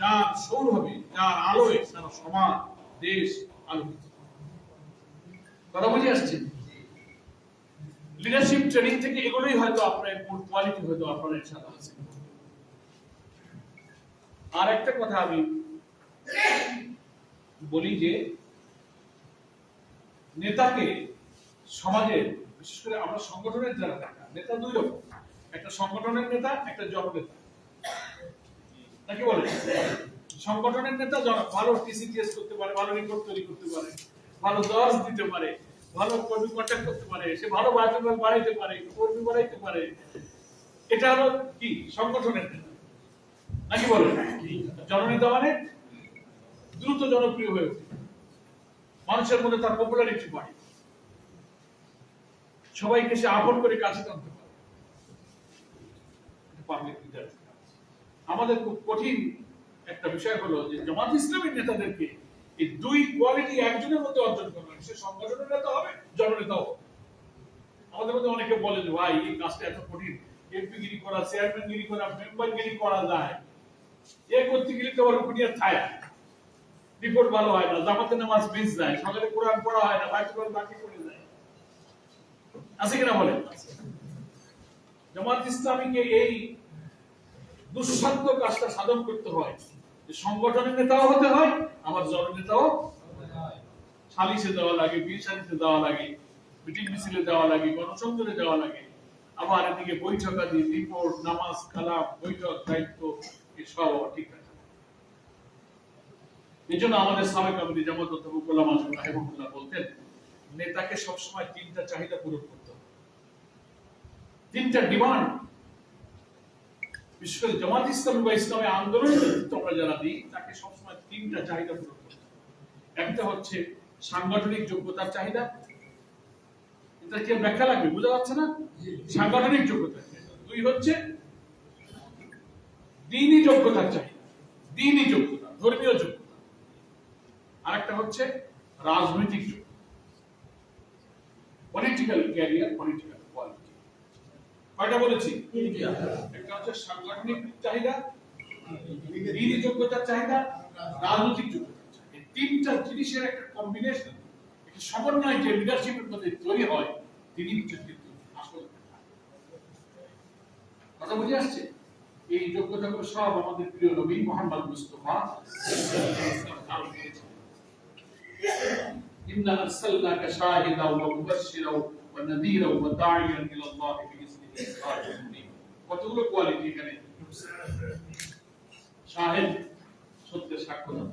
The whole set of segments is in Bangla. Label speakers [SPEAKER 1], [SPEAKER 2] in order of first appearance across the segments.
[SPEAKER 1] যার সৌরভে, যার আলোয় সারা সমাজ দেশ আলোকিত কথা বুঝে লিডারশিপ ট্রেনিং থেকে এগুলোই হয়তো আপনার মূল কোয়ালিটি হয়তো আপনার সাথে আছে আর একটা কথা আমি বলি যে, নেতাকে সমাজের, বিশেষ করে আমরা সংগঠনের যারা নেতা নেতা দুই রকম। একটা সংগঠনের নেতা, একটা জননেতা। নাকি বলে? সংগঠনের নেতা ভালো টিসিটিএস করতে পারে, ভালো রিপোর্ট তৈরি করতে পারে, ভালো দশ দিতে পারে, ভালো কর্মী কন্ট্যাক্ট করতে পারে, সে ভালো বাড়াতে বাড়াইতে পারে, কর্মী বাড়াইতে পারে, এটা হলো কি? সংগঠনের নেতা। নাকি বলে? জননেতা মানে দ্রুত জনপ্রিয় হয়ে ওঠে। মানুষের মধ্যে তার পপুলারিটি বাড়ে। সবাইকে সে আপন করে কাছে টানতে পারে। পাবলিক আমাদের খুব কঠিন একটা বিষয় হলো যে জামাত ইসলামের নেতাদেরকে এই দুই কোয়ালিটি একজনের মধ্যে অর্জন করবে সে সংগঠনের নেতা হবে, জননেতাও হবে। আমাদের মধ্যে অনেকে বলে যে, ভাই, এই কাজটা এত কঠিন। এমপি গিরি করা চেয়ারম্যান গিরি করা মেম্বার গিরি করা যায়। এ করতে গেলে তো ওর খুনিয়ার থায় রিপোর্ট ভালো হয় না, জামাতে নামাজ মিস যায়, সকালে কোরআন পড়া হয় না বাইরে কোরআন বাকি পড়ে যায়। আছে কিনা বলেন? জামাত ইসলামীকে এই দুঃসাধ্য কাজটা সাধন করতে হয়। সংগঠনের নেতাও হতে হয়, আমার জননেতাও সালিশে দেওয়া লাগে বিয়ে সালিশে দেওয়া লাগে, মিটিং মিছিলে দেওয়া লাগে, গণসংযোগে দেওয়া লাগে। আবার এদিকে বৈঠকাদি, রিপোর্ট, নামাজ, কালাম, বৈঠক, দায়িত্ব, এসব ঠিক আছে এই জন্য আমাদের সাবেক আমির জামাত অধ্যাপক গোলাম আজম রাহেমুল্লাহ বলতেন, নেতাকে সবসময় তিনটা চাহিদা পূরণ করতে হবে। তিনটা ডিমান্ড বিশেষ করে জামাত ইসলাম বা ইসলামী আন্দোলনের আমরা যারা দিই, তাকে সবসময় তিনটা চাহিদা পূরণ করতে একটা হচ্ছে সাংগঠনিক যোগ্যতার চাহিদা। এটা কি ব্যাখ্যা লাগবে? বোঝা যাচ্ছে না? সাংগঠনিক যোগ্যতা দুই হচ্ছে দিনই যোগ্যতার চাহিদা। দিনই যোগ্যতা, ধর্মীয় যোগ্যতা। আরেকটা হচ্ছে রাজনৈতিক যোগ্যতা। পলিটিক্যাল ক্যারিয়ার পলিটিক্যাল কয়টা বলেছি একটা হচ্ছে সাংগঠনিক চাহিদা দিনই যোগ্যতার চাহিদা রাজনৈতিক যোগ্যতার চাহিদা এই তিনটা জিনিসের একটা কম্বিনেশন একটা সমন্বয় যে লিডারশিপের মধ্যে তৈরি হয় তিনি হচ্ছেন কিন্তু আসল নেতা। কথা বুঝে আসছে এই যোগ্যতাগুলো সব আমাদের প্রিয় নবী মোহাম্মদ মুস্তফা দান করেছেন। إنا أرسلناك شاهدا ومبشرا ونذيرا وداعيا إلى الله بإذنه سراجا منيرا কতগুলো কোয়ালিটি এখানে? শাহেদ সত্যের সাক্ষ্য দান।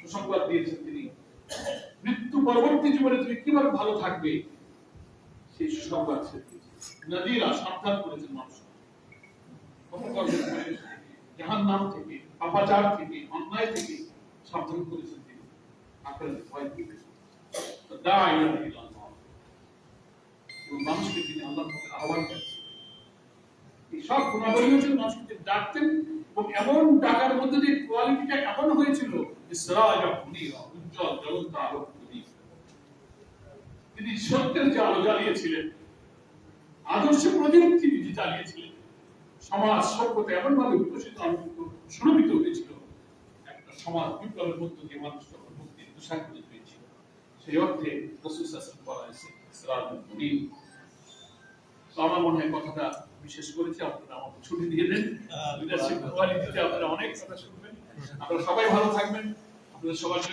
[SPEAKER 1] সুসংবাদ দিয়েছেন তিনি। মৃত্যু পরবর্তী জীবনে তুমি কীভাবে ভালো থাকবে? সেই সুসংবাদ সে নদীরা সাবধান করেছেন মানুষ। জাহান নাম থেকে, পাপাচার থেকে, অন্যায় থেকে সাবধান করেছেন তিনি। আপনার ভয় দাঁড়াই এবং মানুষকে তিনি আহ্বান এই সব গুণাবলী হচ্ছে মানুষকে ডাকতেন এবং এমন ডাকার মধ্যে কোয়ালিটিটা এমন হয়েছিল উজ্জ্বল, জ্বলন্ত আলো তিনি। সত্যের যে আলো জ্বালিয়েছিলেন, আদর্শ প্রদীপ তিনি যে জ্বালিয়েছিলেন, সমাজ সভ্যতা এমন ভাবে বিকশিত সুরভিত হয়েছিল। একটা সমাজ বিপ্লবের মধ্য দিয়ে মানুষ তখন মুক্তির হয়েছিল সেই অর্থে শাসন করা হয়েছে তো আমার মনে হয় কথাটা বিশেষ করেছি আপনারা আমাকে ছুটি দিয়ে দেন। লিডারশিপ কোয়ালিটিতে আপনারা অনেক কথা শুনবেন। আপনারা সবাই ভালো থাকবেন। আপনাদের সবার জন্য